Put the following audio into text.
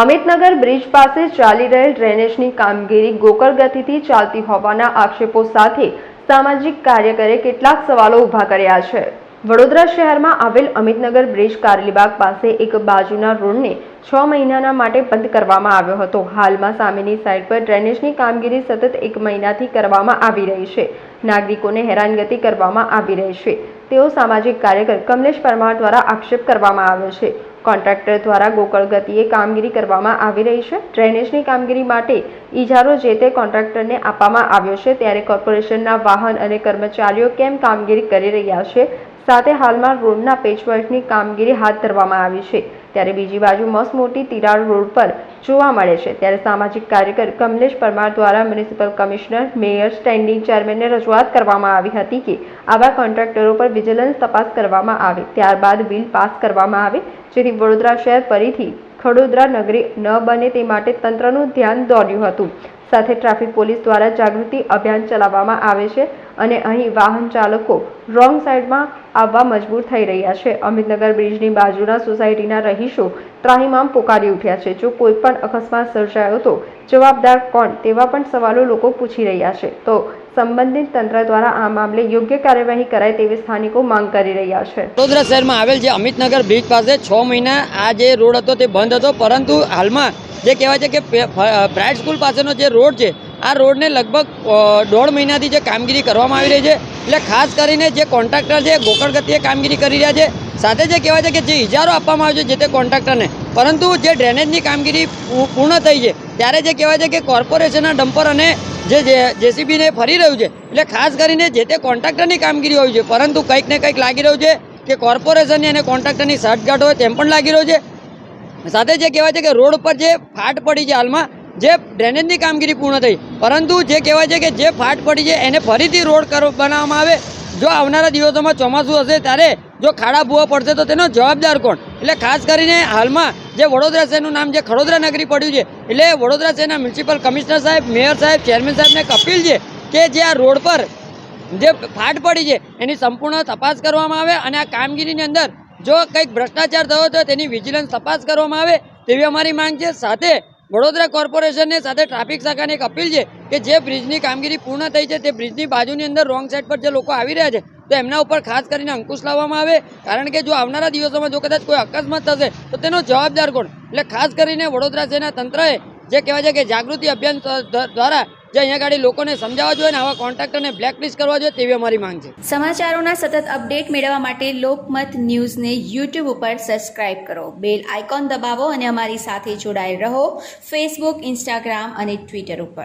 Amitnagar bridge પાસે ચાલી રહેલ ડ્રેનેજની કામગીરી ગોકળ ગતિથી ચાલતી હોવાના આક્ષેપો સાથે સામાજિક કાર્યકરે કેટલાક સવાલો ઊભા કર્યા છે. વડોદરા શહેરમાં આવેલ અમિતનગર બ્રિજ કારલીબાગ પાસે એક બાજુના રોડને છ મહિનાના માટે બંધ કરવામાં આવ્યો હતો. હાલમાં સામેની સાઈડ પર ડ્રેનેજની કામગીરી સતત એક મહિનાથી કરવામાં આવી રહી છે. નાગરિકોને હેરાનગતિ કરવામાં આવી રહી છે. તેઓ સામાજિક કાર્યકર કમલેશ પરમાર દ્વારા આક્ષેપ કરવામાં આવ્યો છે. કોન્ટ્રાક્ટર દ્વારા ગોકળ ગતિએ કામગીરી કરવામાં આવી રહી છે. ડ્રેનેજની કામગીરી માટે ઇજારો જે તે કોન્ટ્રાક્ટરને આપવામાં આવ્યો છે ત્યારે કોર્પોરેશનના વાહન અને કર્મચારીઓ કેમ કામગીરી કરી રહ્યા છે? સાથે હાલમાં રોડના પેચવર્કની કામગીરી હાથ ધરવામાં આવી છે. ત્યારે બીજી બાજુ મસ્ત મોટી તિરાડ રોડ પર જોવા મળે છે. ત્યારે સામાજિક કાર્યકર કમલેશ પરમાર દ્વારા મ્યુનિસિપલ કમિશનર, મેયર, સ્ટેન્ડિંગ ચેરમેનને રજૂઆત કરવામાં આવી હતી કે આવા કોન્ટ્રાક્ટરો પર વિજિલન્સ તપાસ કરવામાં આવે. ત્યારબાદ બિલ પાસ કરવામાં આવે, જેથી વડોદરા શહેર ફરીથી ખડોદરા નગરી ન બને તે માટે તંત્રનું ધ્યાન દોર્યું હતું. સાથે ટ્રાફિક પોલીસ દ્વારા જાગૃતિ અભિયાન ચલાવવામાં આવે છે અને અહીં વાહન ચાલકો રોંગ સાઈડમાં આવવા મજબૂર થઈ રહ્યા છે. અમિતનગર બ્રિજની બાજુના સોસાયટીના રહીશો ત્રાહિમામ પોકારી ઉઠ્યા છે. જો કોઈ પણ અકસ્માત સર્જાયો તો જવાબદાર કોણ? તેવા પણ સવાલો લોકો પૂછી રહ્યા છે. તો સંબંધિત તંત્ર દ્વારા આ મામલે યોગ્ય કાર્યવાહી કરાય તેવી સ્થાનિકો માંગ કરી રહ્યા છે. વડોદરા શહેરમાં આવેલ જે અમિતનગર બ્રિજ પાસે છ મહિના આ જે રોડ હતો તે બંધ હતો. પરંતુ હાલમાં જે કહેવાય છે કે બ્રાઇટ સ્કૂલ પાસેનો જે રોડ છે, આ રોડને લગભગ દોઢ મહિનાથી જે કામગીરી કરવામાં આવી રહી છે. એટલે ખાસ કરીને જે કોન્ટ્રાક્ટર છે, ગોકળગતિએ કામગીરી કરી રહ્યા છે. સાથે જે કહેવાય છે કે જે ઇજારો આપવામાં આવ્યો છે, જે તે કોન્ટ્રાક્ટરને. પરંતુ જે ડ્રેનેજની કામગીરી પૂર્ણ થઈ છે, ત્યારે જે કહેવાય છે કે કોર્પોરેશનના ડમ્પર અને જે જેસીબીને ફરી રહ્યું છે, એટલે ખાસ કરીને જે તે કોન્ટ્રાક્ટરની કામગીરી હોય છે, પરંતુ કંઈક ને કંઈક લાગી રહ્યું છે કે કોર્પોરેશનની અને કોન્ટ્રાક્ટરની સાઠગાંઠ હોય તેમ પણ લાગી રહ્યું છે. સાથે જે કહેવાય છે કે રોડ પર જે ફાટ પડી છે હાલમાં, જે ડ્રેનેજની કામગીરી પૂર્ણ થઈ, પરંતુ જે કહેવાય છે કે જે ફાટ પડી છે, એને ફરીથી રોડ બનાવવામાં આવે. જો આવનારા દિવસોમાં ચોમાસું હશે, ત્યારે જો ખાડા ભૂવા પડશે તો તેનો જવાબદાર કોણ? એટલે ખાસ કરીને હાલમાં જે વડોદરા શહેરનું નામ જે ખડોદરા નગરી પડ્યું છે, એટલે વડોદરા શહેરના મ્યુનિસિપલ કમિશનર સાહેબ, મેયર સાહેબ, ચેરમેન સાહેબને એક અપીલ છે કે જે આ રોડ પર જે ફાટ પડી છે, એની સંપૂર્ણ તપાસ કરવામાં આવે અને આ કામગીરીની અંદર જો કંઈક ભ્રષ્ટાચાર થયો તો તેની વિજિલન્સ તપાસ કરવામાં આવે તેવી અમારી માંગ છે. સાથે વડોદરા કોર્પોરેશનને સાથે ટ્રાફિક શાખાને એક અપીલ છે કે જે બ્રિજની કામગીરી પૂર્ણ થઈ છે તે બ્રિજની બાજુની અંદર રોંગ સાઈડ પર જે લોકો આવી રહ્યા છે, તો એમના ઉપર ખાસ કરીને અંકુશ લાવવામાં આવે. કારણ કે જો આવનારા દિવસોમાં જો કદાચ કોઈ અકસ્માત થશે, તો તેનો જવાબદાર કોણ? એટલે ખાસ કરીને વડોદરા શહેરના તંત્રએ જે કહેવાય છે કે જાગૃતિ અભિયાન દ્વારા જે અહીંયા ગાડી લોકોને સમજાવવા જોઈએ ને આવા કોન્ટ્રાક્ટરને બ્લેકલિસ્ટ કરવા જોઈએ તેવી અમારી માંગ છે. સમાચારોના સતત અપડેટ મેળવવા માટે લોકમત ન્યૂઝને યુટ્યુબ ઉપર સબસ્ક્રાઇબ કરો. બેલ આઇકોન દબાવો અને અમારી સાથે જોડાયેલ રહો. ફેસબુક ઇન્સ્ટાગ્રામ અને ટ્વિટર ઉપર.